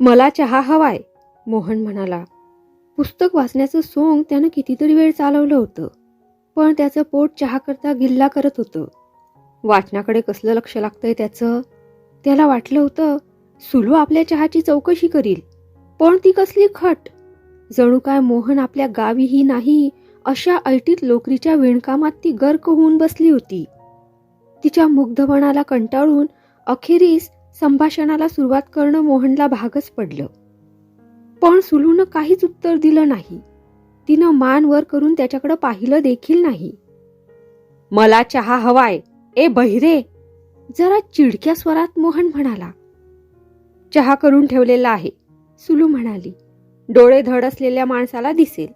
मला चहा हवाय मोहन म्हणाला. पुस्तक वाचण्याचं सोंग त्यानं कितीतरी वेळ चालवलं होतं पण त्याचं पोट चहा करता गिल्ला करत होतं. वाचनाकडे कसलं लक्ष लागतंय त्याचं? त्याला वाटलं होतं सुलू आपल्या चहाची चौकशी करील पण ती कसली खट? जणू काय मोहन आपल्या गावीही नाही अशा ऐटीत लोकरीच्या विणकामात ती गर्क होऊन बसली होती. तिच्या मुग्धपणाला कंटाळून अखेरीस संभाषणाला सुरुवात करणं मोहनला भागच पडलं. पण सुलूनं काहीच उत्तर दिलं नाही. तिनं मान वर करून त्याच्याकडे पाहिलं देखील नाही. मला चहा हवाय ए बहिरे! जरा चिडक्या स्वरात मोहन म्हणाला. चहा करून ठेवलेला आहे सुलू म्हणाली. डोळे धड असलेल्या माणसाला दिसेल.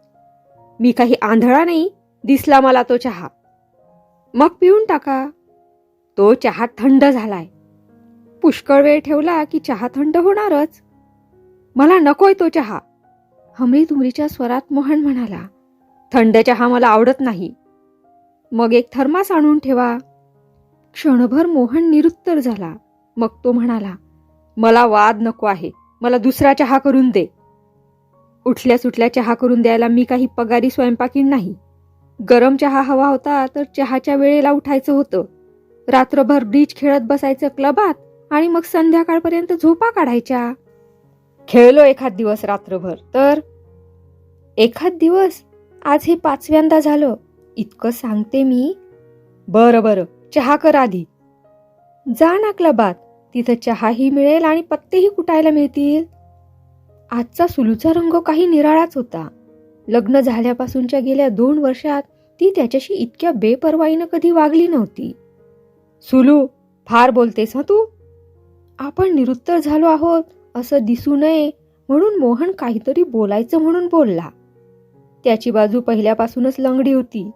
मी काही आंधळा नाही दिसला मला तो चहा. मग पिऊन टाका. तो चहा थंड झालाय. पुष्कळ वेळ ठेवला की चहा थंड होणारच. मला नकोय तो चहा. हमरी तुमरीच्या स्वरात मोहन म्हणाला थंड चहा मला आवडत नाही. मग एक थर्मास आणून ठेवा. क्षणभर मोहन निरुत्तर झाला. मग तो म्हणाला मला वाद नको आहे. मला दुसरा चहा करून दे. उठल्या सुटल्या चहा करून द्यायला मी काही पगारी स्वयंपाकीण नाही. गरम चहा हवा होता तर चहाच्या वेळेला उठायचं होतं. रात्रभर ब्रिज खेळत बसायचं क्लबात आणि मग संध्याकाळपर्यंत झोपा काढायच्या. खेळलो एखाद दिवस रात्रभर तर? एखाद दिवस? आज हे पाचव्यांदा झालं. इतकं सांगते मी. बरं बरं. चहा कर आधी. जा ना क्लबात. तिथं चहाही मिळेल आणि पत्तेही कुटायला मिळतील. आजचा सुलूचा रंग काही निराळाच होता. लग्न झाल्यापासूनच्या गेल्या दोन वर्षात ती त्याच्याशी इतक्या बेपर्वाईनं कधी वागली नव्हती. सुलू फार बोलतेस हं तू? आपण निरुत्तर झालो आहोत असं दिसू नये म्हणून मोहन काहीतरी बोलायचं म्हणून बोलला. त्याची बाजू पहिल्यापासूनच लंगडी होती.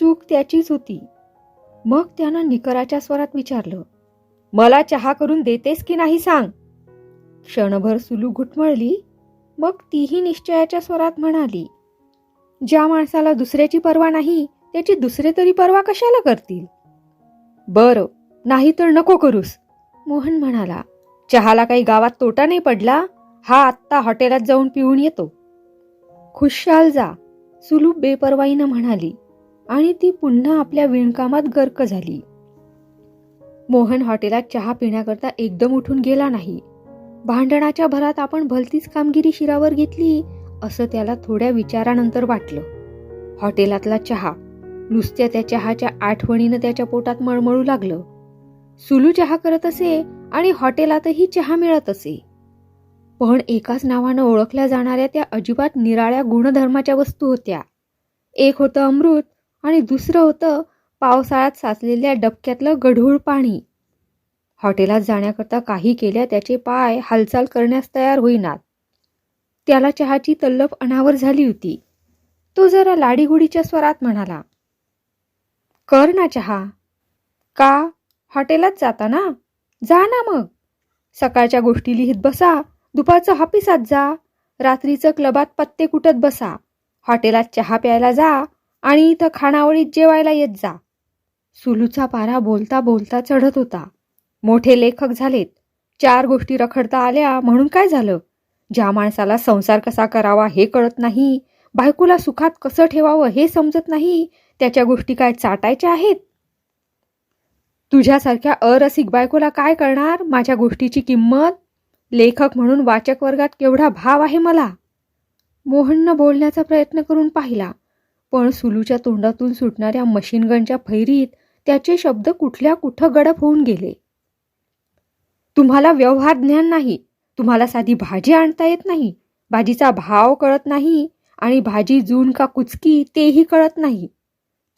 चूक त्याचीच होती. मग त्यानं निकराच्या स्वरात विचारलं मला चहा करून देतेस की नाही सांग? क्षणभर सुलू घुटमळली. मग तीही निश्चयाच्या स्वरात म्हणाली ज्या माणसाला दुसऱ्याची पर्वा नाही त्याची दुसरे तरी पर्वा कशाला करतील? बरं नाही तर नको करूस. मोहन म्हणाला चहाला काही गावात तोटा नाही पडला? हा आत्ता हॉटेलात जाऊन पिऊन येतो. खुशाल जा सुलू बेपर्वाईनं म्हणाली आणि ती पुन्हा आपल्या विणकामात गर्क झाली. मोहन हॉटेलात चहा पिण्याकरता एकदम उठून गेला नाही. भांडणाच्या भरात आपण भलतीच कामगिरी शिरावर घेतली असं त्याला थोड्या विचारानंतर वाटलं. हॉटेलातला चहा नुसत्या त्या चहाच्या आठवणीनं त्याच्या पोटात मळमळू लागलं. सुलू चहा करत असे आणि हॉटेलातही चहा मिळत असे. पण एकाच नावानं ओळखल्या जाणाऱ्या त्या अजिबात निराळ्या गुणधर्माच्या वस्तू होत्या. एक होतं अमृत आणि दुसरं होतं पावसाळ्यात साचलेल्या डबक्यातलं गढूळ पाणी. हॉटेलात जाण्याकरता काही केल्या त्याचे पाय हालचाल करण्यास तयार होईनात. त्याला चहाची तल्लफ अनावर झाली होती. तो जरा लाडीगुडीच्या स्वरात म्हणाला कर ना चहा. का? हॉटेलात जाता ना जा ना मग. सकाळच्या गोष्टी लिहित बसा. दुपारचं हापिसात जा. रात्रीचं क्लबात पत्ते कुटत बसा. हॉटेलात चहा प्यायला जा आणि इथं खानावळीत जेवायला येत जा. सुलूचा पारा बोलता बोलता चढत होता. मोठे लेखक झालेत. चार गोष्टी रखडता आल्या म्हणून काय झालं? ज्या माणसाला संसार कसा करावा हे कळत नाही. बायकोला सुखात कसं ठेवावं हे समजत नाही. त्याच्या गोष्टी काय चाटायच्या आहेत? तुझ्यासारख्या अरसिक बायकोला काय करणार? माझ्या गोष्टीची किंमत? लेखक म्हणून वाचक वर्गात केवढा भाव आहे मला? मोहननं बोलण्याचा प्रयत्न करून पाहिला. पण सुलूच्या तोंडातून सुटणाऱ्या मशीनगनच्या फैरीत त्याचे शब्द कुठल्या कुठं गडप होऊन गेले? तुम्हाला व्यवहार ज्ञान नाही. तुम्हाला साधी भाजी आणता येत नाही. भाजीचा भाव कळत नाही आणि भाजी जून का कुचकी तेही कळत नाही.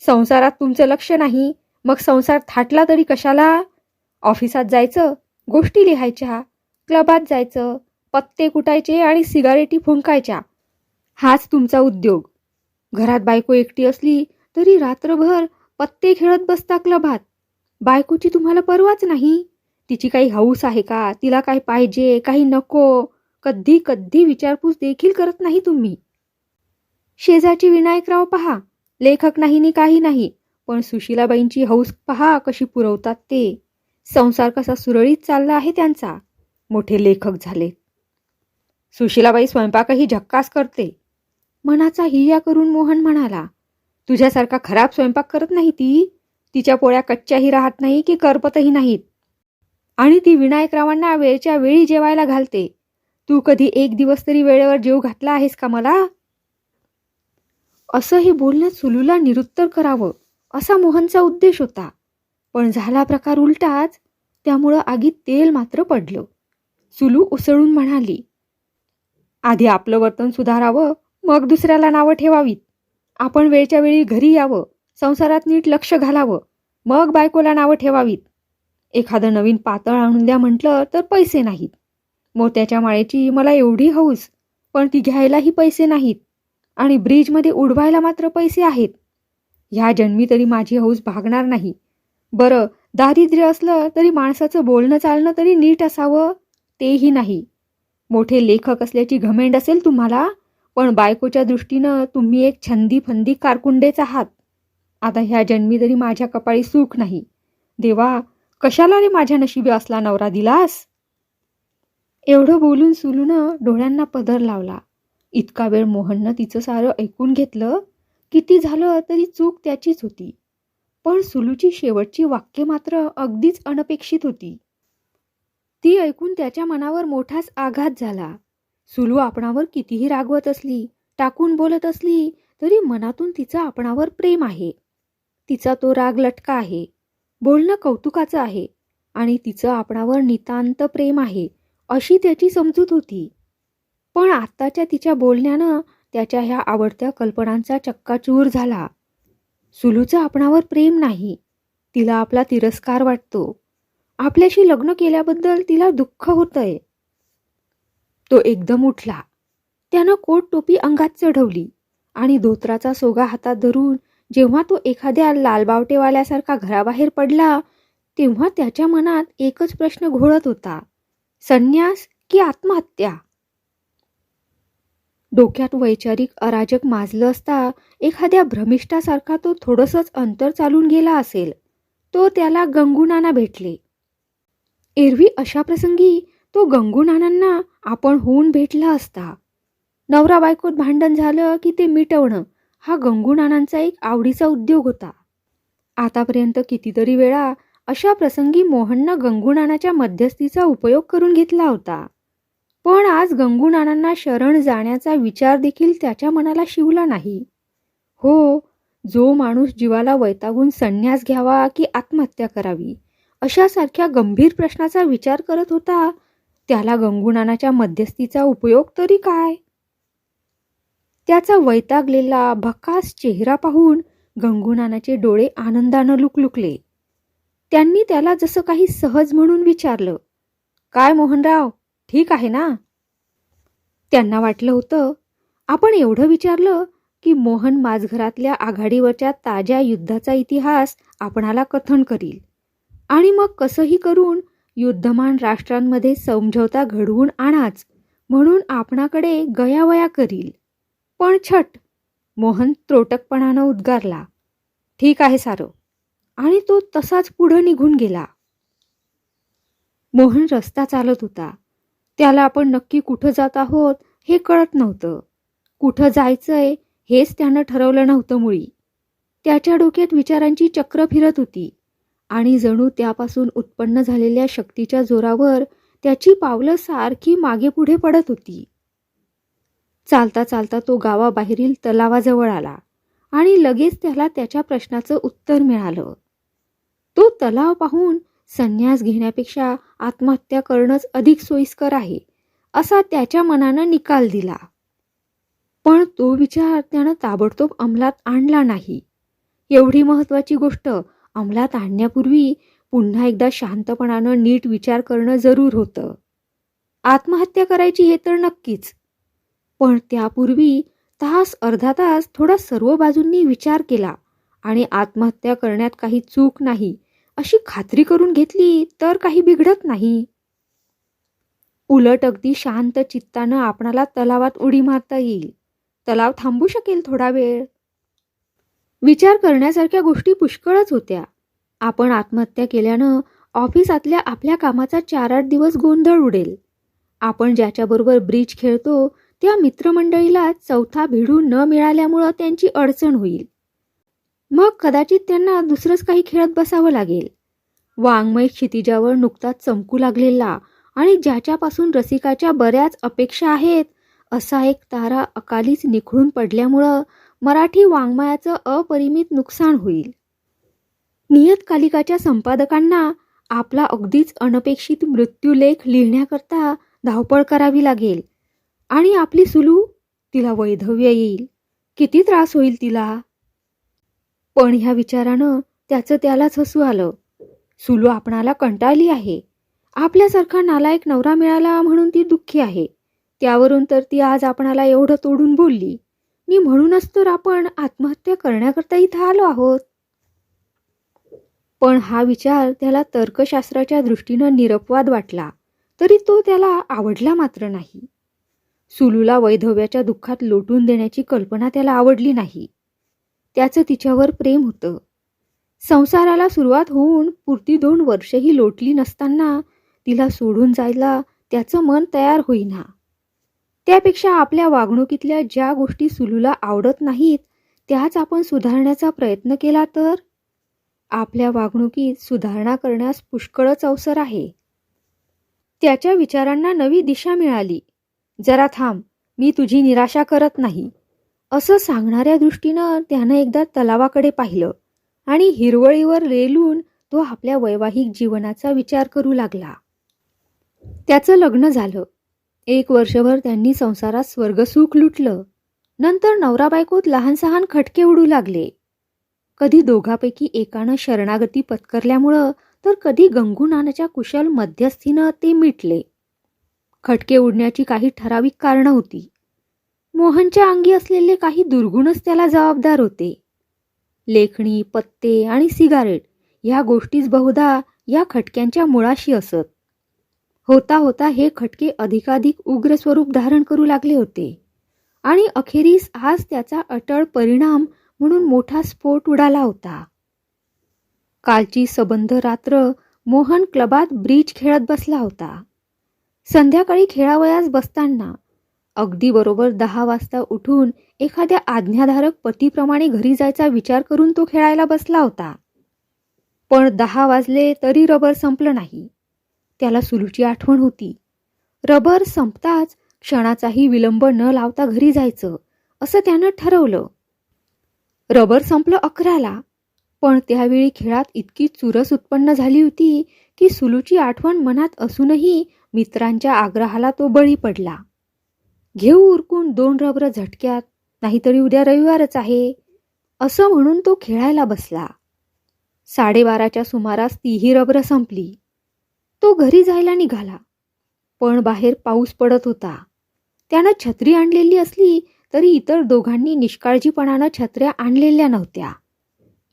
संसारात तुमचं लक्ष नाही. मग संसार थाटला तरी कशाला? ऑफिसात जायचं गोष्टी लिहायच्या क्लबात जायचं पत्ते कुटायचे आणि सिगारेटी फुंकायच्या. हाच तुमचा उद्योग. घरात बायको एकटी असली तरी रात्रभर पत्ते खेळत बसता क्लबात. बायकोची तुम्हाला परवाच नाही. तिची काही हौस आहे का? तिला काय पाहिजे? काही नको. कधी कधी विचारपूस देखील करत नाही तुम्ही. शेजारची विनायकराव पहा. लेखक नाही नी काही नाही. पण सुशीलाबाईंची हौस पहा कशी पुरवतात ते. संसार कसा सुरळीत चालला आहे त्यांचा. मोठे लेखक झाले. सुशीलाबाई स्वयंपाकही झक्कास करते. मनाचा हिया करून मोहन म्हणाला तुझ्यासारखा खराब स्वयंपाक करत नाही ती? तिच्या पोळ्या कच्च्याही राहत नाही की करपतही नाहीत? आणि ती विनायकरावांना वेळच्या वेळी जेवायला घालते. तू कधी एक दिवस तरी वेळेवर जेव घातला आहेस का मला? असं हे बोलण्यात सुलूला निरुत्तर करावं. असा मोहनचा उद्देश होता. पण झाला प्रकार उलटाच त्यामुळं आगीत तेल मात्र पडलं. सुलू उसळून म्हणाली आधी आपलं वर्तन सुधारावं मग दुसऱ्याला नावं ठेवावीत. आपण वेळच्या वेळी घरी यावं संसारात नीट लक्ष घालावं मग बायकोला नावं ठेवावीत. एखादं नवीन पातळ आणून द्या म्हटलं तर पैसे नाहीत. मोत्याच्या माळेची मला एवढी हौस पण ती घ्यायलाही पैसे नाहीत. आणि ब्रिजमध्ये उडवायला मात्र पैसे आहेत. ह्या जन्मी तरी माझी हौस भागणार नाही. बरं दारिद्र्य असलं तरी माणसाचं बोलणं चालणं तरी नीट असावं तेही नाही. मोठे लेखक असल्याची घमेंड असेल तुम्हाला? पण बायकोच्या दृष्टीनं तुम्ही एक छंदी फंदी कारकुंडेच आहात. आता ह्या जन्मी तरी माझ्या कपाळी सुख नाही. देवा कशाला रे माझ्या नशिबी असला नवरा दिलास? एवढं बोलून सुलूनं डोळ्यांना पदर लावला. इतका वेळ मोहननं तिचं सारं ऐकून घेतलं. किती झालं तरी चूक त्याचीच होती. पण सुलूची शेवटची वाक्य मात्र अगदीच अनपेक्षित होती. ती ऐकून त्याच्या मनावर मोठाच आघात झाला. सुलू आपणावर कितीही रागवत असली टाकून बोलत असली तरी मनातून तिचं आपणावर प्रेम आहे. तिचा तो राग लटका आहे. बोलणं कौतुकाचं आहे आणि तिचं आपणावर नितांत प्रेम आहे अशी त्याची समजूत होती. पण आत्ताच्या तिच्या बोलण्यानं त्याच्या ह्या आवडत्या कल्पनांचा चक्काचूर झाला. सुलूचं आपणावर प्रेम नाही. तिला आपला तिरस्कार वाटतो. आपल्याशी लग्न केल्याबद्दल तिला दुःख होतंय. तो एकदम उठला. त्यानं कोट टोपी अंगात चढवली आणि धोत्राचा सोगा हातात धरून जेव्हा तो एखाद्या लालबावटेवाल्यासारखा घराबाहेर पडला तेव्हा त्याच्या मनात एकच प्रश्न घोळत होता. संन्यास की आत्महत्या? डोक्यात वैचारिक अराजक माजलं असता एखाद्या भ्रमिष्ठासारखा तो थोडंसंच अंतर चालून गेला असेल. तो त्याला गंगूनाना भेटले. एरवी अशा प्रसंगी तो गंगूनानांना आपण होऊन भेटला असता. नवरा बायकोत भांडण झालं की ते मिटवणं हा गंगूनानांचा एक आवडीचा उद्योग होता. आतापर्यंत कितीतरी वेळा अशा प्रसंगी मोहननं गंगूनानाच्या मध्यस्थीचा उपयोग करून घेतला होता. पण आज गंगूनानांना शरण जाण्याचा विचार देखील त्याच्या मनाला शिवला नाही. हो जो माणूस जीवाला वैतागून संन्यास घ्यावा की आत्महत्या करावी अशासारख्या गंभीर प्रश्नाचा विचार करत होता त्याला गंगूनानाच्या मध्यस्थीचा उपयोग तरी काय? त्याचा वैतागलेला भकास चेहरा पाहून गंगूनानाचे डोळे आनंदानं लुकलुकले. त्यांनी त्याला जसं काही सहज म्हणून विचारलं काय मोहनराव ठीक आहे ना? त्यांना वाटलं होतं आपण एवढं विचारलं की मोहन माझघरातल्या आघाडीवरच्या ताज्या युद्धाचा इतिहास आपणाला कथन करील. आणि मग कसंही करून युद्धमान राष्ट्रांमध्ये समझौता घडवून आणाच म्हणून आपणाकडे गयावया करील. पण छट मोहन त्रोटकपणानं उद्गारला. ठीक आहे सारं. आणि तो तसाच पुढं निघून गेला. मोहन रस्ता चालत होता. त्याला आपण नक्की कुठं जात आहोत हे कळत नव्हतं. कुठं जायचंय हेच त्यानं ठरवलं नव्हतं मुळी. त्याच्या डोक्यात विचारांची चक्र फिरत होती आणि जणू त्यापासून उत्पन्न झालेल्या शक्तीच्या जोरावर त्याची पावलं सारखी मागे पुढे पडत होती. चालता चालता तो गावाबाहेरील तलावाजवळ आला आणि लगेच त्याला त्याच्या प्रश्नाचं उत्तर मिळालं. तो तलाव पाहून संन्यास घेण्यापेक्षा आत्महत्या करणंच अधिक सोयीस्कर आहे असा त्याच्या मनानं निकाल दिला. पण तो विचार त्यानं ताबडतोब अंमलात आणला नाही. एवढी महत्वाची गोष्ट अंमलात आणण्यापूर्वी पुन्हा एकदा शांतपणानं नीट विचार करणं जरूर होतं. आत्महत्या करायची हे तर नक्कीच पण त्यापूर्वी तास अर्धा तास थोडा सर्व बाजूंनी विचार केला आणि आत्महत्या करण्यात काही चूक नाही अशी खात्री करून घेतली तर काही बिघडत नाही. उलट अगदी शांत चित्तानं आपणाला तलावात उडी मारता येईल. तलाव थांबू शकेल थोडा वेळ. विचार करण्यासारख्या गोष्टी पुष्कळच होत्या. आपण आत्महत्या केल्यानं ऑफिसातल्या आपल्या कामाचा चार आठ दिवस गोंधळ उडेल. आपण ज्याच्याबरोबर ब्रिज खेळतो त्या मित्रमंडळीला चौथा भिडू न मिळाल्यामुळं त्यांची अडचण होईल. मग कदाचित त्यांना दुसरंच काही खेळत बसावं लागेल. वाङ्मय क्षितिजावर नुकताच चमकू लागलेला आणि ज्याच्यापासून रसिकाच्या बऱ्याच अपेक्षा आहेत असा एक तारा अकालीच निखळून पडल्यामुळं मराठी वाङ्मयाचं अपरिमित नुकसान होईल. नियतकालिकाच्या संपादकांना आपला अगदीच अनपेक्षित मृत्यूलेख लिहिण्याकरता धावपळ करावी लागेल. आणि आपली सुलू तिला वैधव्य येईल. किती त्रास होईल तिला? पण ह्या विचारानं त्याचं त्यालाच हसू आलं. सुलू आपणाला कंटाळली आहे. आपल्यासारखा नालायक नवरा मिळाला म्हणून ती दुःखी आहे. त्यावरून तर ती आज आपणाला एवढं तोडून बोलली. मी म्हणूनच तर आपण आत्महत्या करण्याकरता इथं आलो आहोत. पण हा विचार त्याला तर्कशास्त्राच्या दृष्टीनं निरपवाद वाटला तरी तो त्याला आवडला मात्र नाही. सुलूला वैधव्याच्या दुःखात लोटून देण्याची कल्पना त्याला आवडली नाही. त्याचं तिच्यावर प्रेम होतं. संसाराला सुरुवात होऊन पुरती दोन वर्षही लोटली नसताना तिला सोडून जायला त्याचं मन तयार होईना. त्यापेक्षा आपल्या वागणुकीतल्या ज्या गोष्टी सुलूला आवडत नाहीत त्याच आपण सुधारण्याचा प्रयत्न केला तर? आपल्या वागणुकीत सुधारणा करण्यास पुष्कळच अवसर आहे. त्याच्या विचारांना नवी दिशा मिळाली. जरा थांब मी तुझी निराशा करत नाही. असं सांगणाऱ्या दृष्टीनं त्यानं एकदा तलावाकडे पाहिलं आणि हिरवळीवर रेलून तो आपल्या वैवाहिक जीवनाचा विचार करू लागला. त्याचं लग्न झालं. एक वर्षभर त्यांनी संसारात स्वर्गसुख लुटलं. नंतर नवरा बायकोत लहान सहान खटके उडू लागले. कधी दोघापैकी एकानं शरणागती पत्करल्यामुळं तर कधी गंगूनानाच्या कुशल मध्यस्थीनं ते मिटले. खटके उडण्याची काही ठराविक कारणं होती. मोहनच्या अंगी असलेले काही दुर्गुणच त्याला जबाबदार होते. लेखणी पत्ते आणि सिगारेट ह्या गोष्टीच बहुधा या खटक्यांच्या मुळाशी असत. होता होता हे खटके अधिकाधिक उग्र स्वरूप धारण करू लागले होते. आणि अखेरीस आज त्याचा अटळ परिणाम म्हणून मोठा स्फोट उडाला होता. कालची सबंध रात्र मोहन क्लबात ब्रिज खेळत बसला होता. संध्याकाळी खेळावयास बसताना अगदी बरोबर दहा वाजता उठून एखाद्या आज्ञाधारक पतीप्रमाणे घरी जायचा विचार करून तो खेळायला बसला होता. पण दहा वाजले तरी रबर संपलं नाही. त्याला सुलूची आठवण होती. रबर संपताच क्षणाचाही विलंब न लावता घरी जायचं असं त्यानं ठरवलं. रबर संपलं अकराला पण त्यावेळी खेळात इतकी चुरस उत्पन्न झाली होती की सुलूची आठवण मनात असूनही मित्रांच्या आग्रहाला तो बळी पडला. घेऊ उरकून दोन रबर झटक्यात नाहीतरी उद्या रविवारच आहे असं म्हणून तो खेळायला बसला. साडेबाराच्या सुमारास तीही रबर संपली. तो घरी जायला निघाला. पण बाहेर पाऊस पडत होता. त्यानं छत्री आणलेली असली तरी इतर दोघांनी निष्काळजीपणानं छत्र्या आणलेल्या नव्हत्या.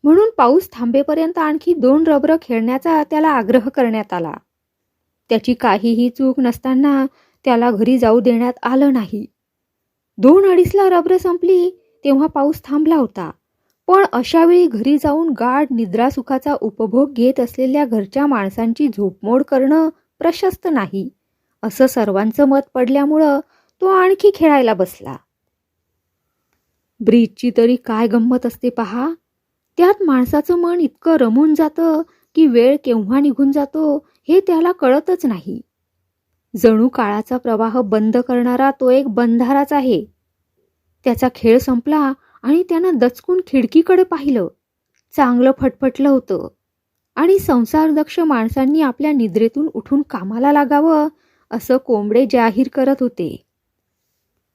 म्हणून पाऊस थांबेपर्यंत आणखी दोन रबर खेळण्याचा त्याला आग्रह करण्यात आला. त्याची काहीही चूक नसताना त्याला घरी जाऊ देण्यात आलं नाही. दोन अडीचला रबर संपली तेव्हा पाऊस थांबला होता. पण अशावेळी घरी जाऊन गाढ निद्रासुखाचा उपभोग घेत असलेल्या घरच्या माणसांची झोपमोड करणं प्रशस्त नाही. असं सर्वांचं मत पडल्यामुळं तो आणखी खेळायला बसला. ब्रिजची तरी काय गंमत असते पहा. त्यात माणसाचं मन इतकं रमून जातं की वेळ केव्हा निघून जातो हे त्याला कळतच नाही. जणू काळाचा प्रवाह बंद करणारा तो एक बंधाराच आहे. त्याचा खेळ संपला आणि त्यानं दचकून खिडकीकडे पाहिलं. चांगलं फटफटलं होतं. आणि संसारदक्ष माणसांनी आपल्या निद्रेतून उठून कामाला लागावं असं कोंबडे जाहीर करत होते.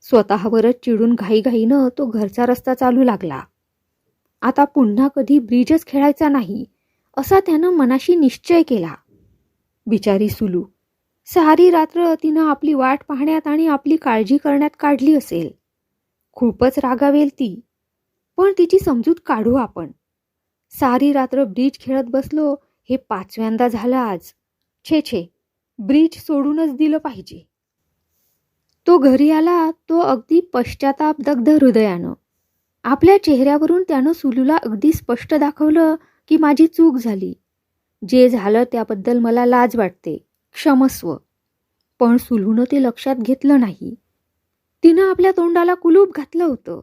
स्वतःवरच चिडून घाईघाईनं तो घरचा रस्ता चालू लागला. आता पुन्हा कधी ब्रिजच खेळायचा नाही असा त्यानं मनाशी निश्चय केला. बिचारी सुलू सारी रात्र तिनं आपली वाट पाहण्यात आणि आपली काळजी करण्यात काढली असेल. खूपच रागावेल ती. पण तिची समजूत काढू आपण. सारी रात्र ब्रिज खेळत बसलो हे पाचव्यांदा झालं आज. छे छे. ब्रिज सोडूनच दिलं पाहिजे. तो घरी आला तो अगदी पश्चाताप दग्ध हृदयानं. आपल्या चेहऱ्यावरून त्यानं सुलूला अगदी स्पष्ट दाखवलं की माझी चूक झाली. जे झालं त्याबद्दल मला लाज वाटते. क्षमस्व. पण सुलूनं ते लक्षात घेतलं नाही. तिनं आपल्या तोंडाला कुलूप घातलं होतं.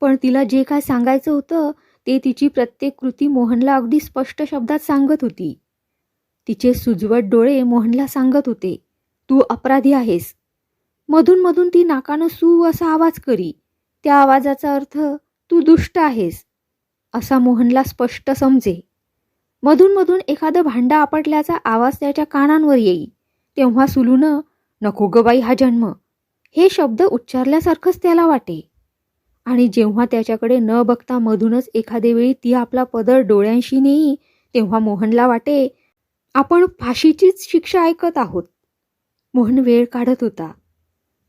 पण तिला जे काय सांगायचं होतं ते तिची प्रत्येक कृती मोहनला अगदी स्पष्ट शब्दात सांगत होती. तिचे सुजवट डोळे मोहनला सांगत होते तू अपराधी आहेस. मधून मधून ती नाकानं सू असा आवाज करी. त्या आवाजाचा अर्थ तू दुष्ट आहेस. असा मोहनला स्पष्ट समजे. मधूनमधून एखादं भांडं आपटल्याचा आवाज त्याच्या कानांवर येई. तेव्हा सुलूनं नको गबाई हा जन्म. हे शब्द उच्चारल्यासारखंच त्याला वाटे. आणि जेव्हा त्याच्याकडे न बघता मधूनच एखादे वेळी ती आपला पदर डोळ्यांशी नेई तेव्हा मोहनला वाटे आपण फाशीचीच शिक्षा ऐकत आहोत. मोहन वेळ काढत होता.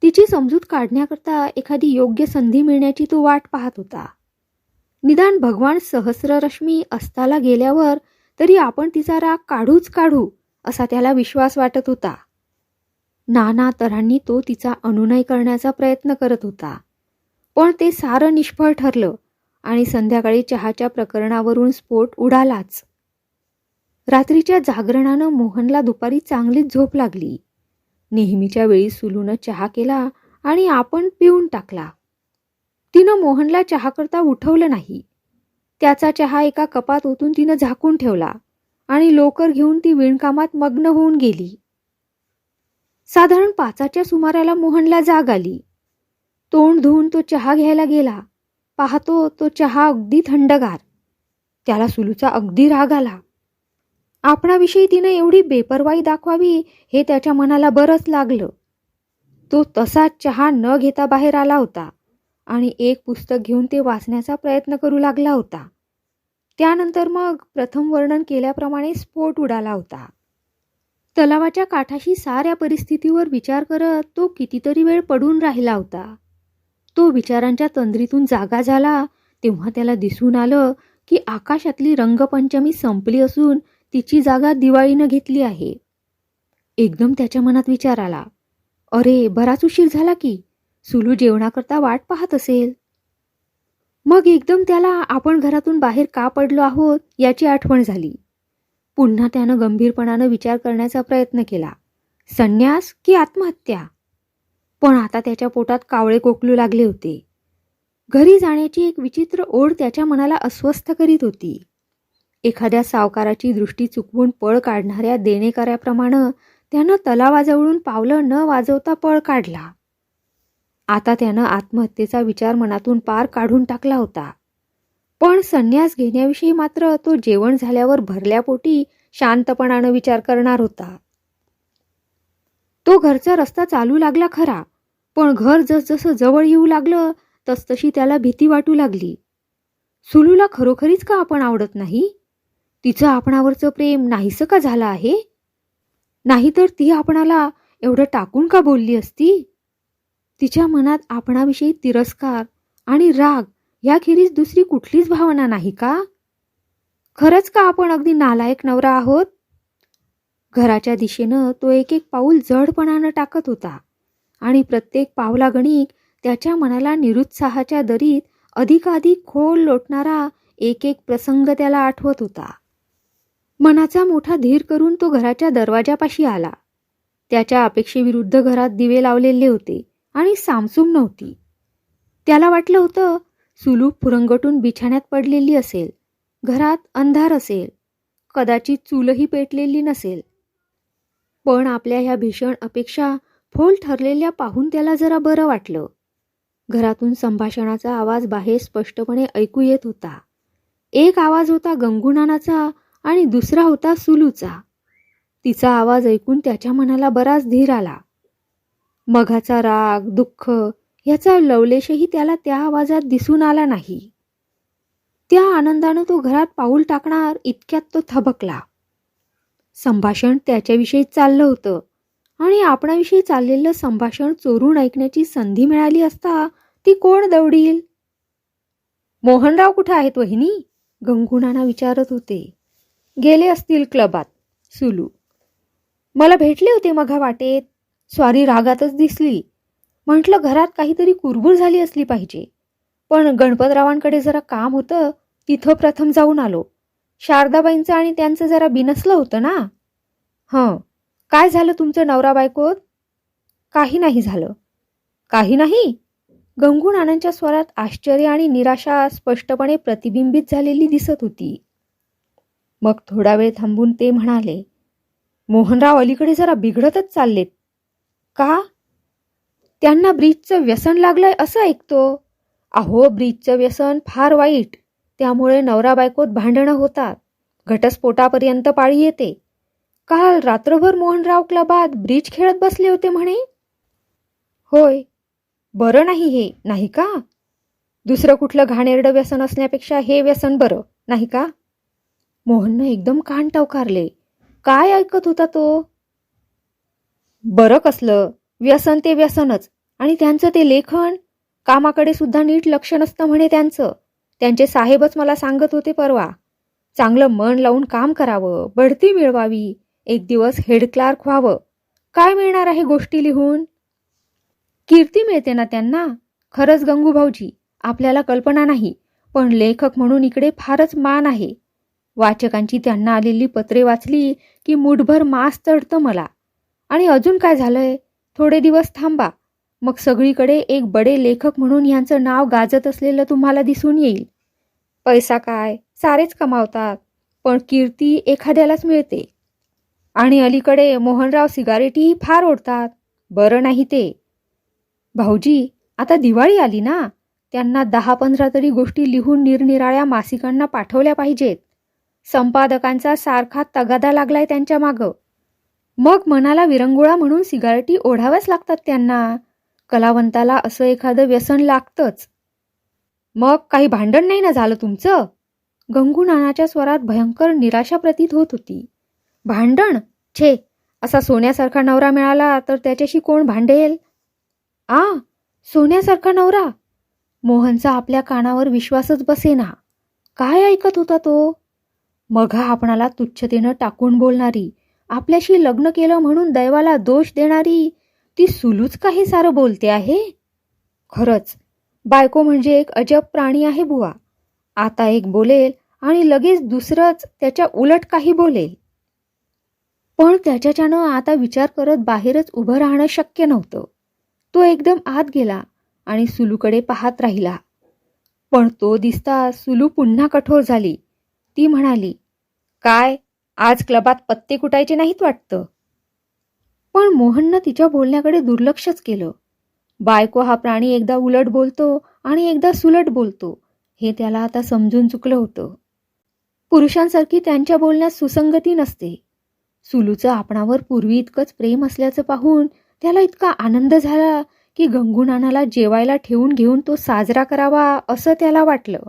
तिची समजूत काढण्याकरता एखादी योग्य संधी मिळण्याची तो वाट पाहत होता. निदान भगवान सहस्ररश्मी अस्ताला गेल्यावर तरी आपण तिचा राग काढूच काढू असा त्याला विश्वास वाटत होता. नाना तऱ्हांनी तो तिचा अनुनय करण्याचा प्रयत्न करत होता. पण ते सारं निष्फळ ठरलं आणि संध्याकाळी चहाच्या प्रकरणावरून स्फोट उडालाच. रात्रीच्या जागरणानं मोहनला दुपारी चांगलीच झोप लागली. नेहमीच्या वेळी सुलूनं चहा केला आणि आपण पिऊन टाकला. तिनं मोहनला चहाकरता उठवलं नाही. त्याचा चहा एका कपात ओतून तिनं झाकून ठेवला आणि लोकर घेऊन ती विणकामात मग्न होऊन गेली. साधारण पाचाच्या सुमाराला मोहनला जाग आली. तोंड धुवून तो चहा घ्यायला गेला. पाहतो तो चहा अगदी थंडगार. त्याला सुलूचा अगदी राग आला. आपणाविषयी तिनं एवढी बेपरवाई दाखवावी हे त्याच्या मनाला बरंच लागलं. तो तसाच चहा न घेता बाहेर आला होता. आणि एक पुस्तक घेऊन ते वाचण्याचा प्रयत्न करू लागला होता. त्यानंतर मग प्रथम वर्णन केल्याप्रमाणे स्फोट उडाला होता. तलावाच्या काठाशी साऱ्या परिस्थितीवर विचार करत तो कितीतरी वेळ पडून राहिला होता. तो विचारांच्या तंद्रीतून जागा झाला तेव्हा त्याला दिसून आलं की आकाशातली रंगपंचमी संपली असून तिची जागा दिवाळीनं घेतली आहे. एकदम त्याच्या मनात विचार आला. अरे बराच उशीर झाला की सुलू जेवणाकरता वाट पाहत असेल. मग एकदम त्याला आपण घरातून बाहेर का पडलो आहोत याची आठवण झाली. पुन्हा त्यानं गंभीरपणानं विचार करण्याचा प्रयत्न केला. संन्यास की आत्महत्या? पण आता त्याच्या पोटात कावळे कोकलू लागले होते. घरी जाण्याची एक विचित्र ओढ त्याच्या मनाला अस्वस्थ करीत होती. एखाद्या सावकाराची दृष्टी चुकवून पळ काढणाऱ्या देणेकऱ्याप्रमाणे त्यानं तलावाजवळून पावलं न वाजवता पळ काढला. आता त्यानं आत्महत्येचा विचार मनातून पार काढून टाकला होता. पण संन्यास घेण्याविषयी मात्र तो जेवण झाल्यावर भरल्यापोटी शांतपणानं विचार करणार होता. तो घरचा रस्ता चालू लागला खरा पण घर जसजसं जवळ येऊ लागलं तसतशी त्याला भीती वाटू लागली. सुलूला खरोखरीच का आपण आवडत नाही? तिचं आपणावरचं प्रेम नाहीसं का झालं आहे? नाहीतर ती आपणाला एवढं टाकून का बोलली असती? तिच्या मनात आपणाविषयी तिरस्कार आणि राग याखेरीज दुसरी कुठलीच भावना नाही का? खरंच का आपण अगदी नालायक नवरा आहोत? घराच्या दिशेनं तो एक एक पाऊल जडपणानं टाकत होता आणि प्रत्येक पावलागणिक त्याच्या मनाला निरुत्साहाच्या दरीत अधिकाधिक खोल लोटणारा एक एक प्रसंग त्याला आठवत होता. मनाचा मोठा धीर करून तो घराच्या दरवाजापाशी आला. त्याच्या अपेक्षेविरुद्ध घरात दिवे लावलेले होते. आणि सामसूम नव्हती. त्याला वाटलं होतं सुलू फुरंगटून बिछाण्यात पडलेली असेल. घरात अंधार असेल. कदाचित चूलही पेटलेली नसेल. पण आपल्या ह्या भीषण अपेक्षा फोल ठरलेल्या पाहून त्याला जरा बरं वाटलं. घरातून संभाषणाचा आवाज बाहेर स्पष्टपणे ऐकू येत होता. एक आवाज होता गंगुनानाचा आणि दुसरा होता सुलूचा. तिचा आवाज ऐकून त्याच्या मनाला बराच धीर आला. मघाचा राग दुःख याचा लवलेशही त्याला त्या आवाजात दिसून आला नाही. त्या आनंदानं तो घरात पाऊल टाकणार इतक्यात तो थबकला. संभाषण त्याच्याविषयी चाललं होतं आणि आपणाविषयी चाललेलं संभाषण चोरून ऐकण्याची संधी मिळाली असता ती कोण दौडील? मोहनराव कुठे आहेत वहिनी? गंगुणांना विचारत होते. गेले असतील क्लबात सुलू. मला भेटले होते मघा वाटेत. स्वारी रागातच दिसली. म्हटलं घरात काहीतरी कुरबुर झाली असली पाहिजे. पण गणपतरावांकडे जरा काम होतं तिथं प्रथम जाऊन आलो. शारदाबाईंचं आणि त्यांचं जरा बिनसलं होतं ना? हं. काय झालं तुमचं नवरा बायकोत? काही नाही झालं. काही नाही? गंगू नानांच्या स्वरात आश्चर्य आणि निराशा स्पष्टपणे प्रतिबिंबित झालेली दिसत होती. मग थोडा वेळ थांबून ते म्हणाले मोहनराव अलीकडे जरा बिघडतच चाललेत. का? त्यांना ब्रीजचं व्यसन लागलंय असं ऐकतो. अहो ब्रीजचं व्यसन फार वाईट. त्यामुळे नवरा बायकोत भांडणं होतात. घटस्फोटापर्यंत पाळी येते. काल रात्रभर मोहनराव क्लबात ब्रीज खेळत बसले होते म्हणे. होय. बरं नाही हे नाही का? दुसरं कुठलं घाणेरडं व्यसन असण्यापेक्षा हे व्यसन बरं नाही का? मोहननं एकदम कान टवकारले. काय ऐकत होता तो? बरं कसलं? व्यसन ते व्यसनच. आणि त्यांचं ते लेखन? कामाकडे सुद्धा नीट लक्ष नसतं म्हणे त्यांचं. त्यांचे साहेबच मला सांगत होते परवा. चांगलं मन लावून काम करावं बढती मिळवावी एक दिवस हेड क्लार्क व्हावं. काय मिळणार आहे गोष्टी लिहून? कीर्ती मिळते ना त्यांना? खरंच गंगू भाऊजी आपल्याला कल्पना नाही पण लेखक म्हणून इकडे फारच मान आहे. वाचकांची त्यांना आलेली पत्रे वाचली की मुठभर मास चढतं मला. आणि अजून काय झालंय? थोडे दिवस थांबा. मग सगळीकडे एक बडे लेखक म्हणून यांचं नाव गाजत असलेलं तुम्हाला दिसून येईल. पैसा काय? सारेच कमावतात. पण कीर्ती एखाद्यालाच मिळते. आणि अलीकडे मोहनराव सिगारेटीही फार ओढतात. बरं नाही ते. भाऊजी आता दिवाळी आली ना? त्यांना दहा पंधरा तरी गोष्टी लिहून निरनिराळ्या मासिकांना पाठवल्या पाहिजेत. संपादकांचा सारखा तगादा लागलाय त्यांच्या मागं. मग मनाला विरंगुळा म्हणून सिगारेटी ओढाव्याच लागतात त्यांना. कलावंताला असं एखादं व्यसन लागतंच. मग काही भांडण नाही ना झालं तुमचं? गंगू नानाच्या स्वरात भयंकर निराशा प्रतीत होत होती. भांडण? छे असा सोन्यासारखा नवरा मिळाला तर त्याच्याशी कोण भांडेल? आ सोन्यासारखा नवरा? मोहनचा आपल्या कानावर विश्वासच बसेना. काय ऐकत होता तो? मघा आपणाला तुच्छतेनं टाकून बोलणारी. आपल्याशी लग्न केलं म्हणून दैवाला दोष देणारी ती सुलूच काही सारं बोलते आहे? खरंच बायको म्हणजे एक अजब प्राणी आहे बुवा. आता एक बोलेल आणि लगेच दुसरंच त्याच्या उलट काही बोलेल. पण त्याच्याच्यानं आता विचार करत बाहेरच उभं राहणं शक्य नव्हतं. तो एकदम आत गेला आणि सुलूकडे पाहत राहिला. पण तो दिसता सुलू पुन्हा कठोर झाली. ती म्हणाली काय? आज क्लबात पत्ते कुटायचे नाहीत वाटतं. पण मोहननं तिच्या बोलण्याकडे दुर्लक्षच केलं. बायको हा प्राणी एकदा उलट बोलतो आणि एकदा सुलट बोलतो हे त्याला आता समजून चुकलं होतं. पुरुषांसारखी त्यांच्या बोलण्यात सुसंगती नसते. सुलूचं आपणावर पूर्वी इतकंच प्रेम असल्याचं पाहून त्याला इतका आनंद झाला की गंगूनानाला जेवायला ठेवून घेऊन तो साजरा करावा असं त्याला वाटलं.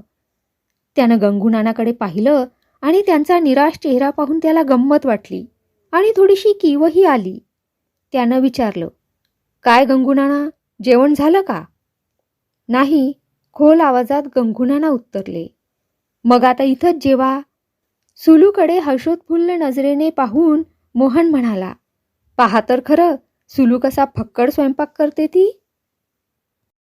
त्यानं गंगूनानाकडे पाहिलं आणि त्यांचा निराश चेहरा पाहून त्याला गंमत वाटली आणि थोडीशी किवही आली. त्यानं विचारलं काय गंगुणाना जेवण झालं का? नाही. खोल आवाजात गंगुणाना उत्तरले मग आता इथंच जेवा. सुलूकडे हर्षोत्फुल्ल नजरेने पाहून मोहन म्हणाला पहा तर खरं सुलू कसा फक्कड स्वयंपाक करते ती.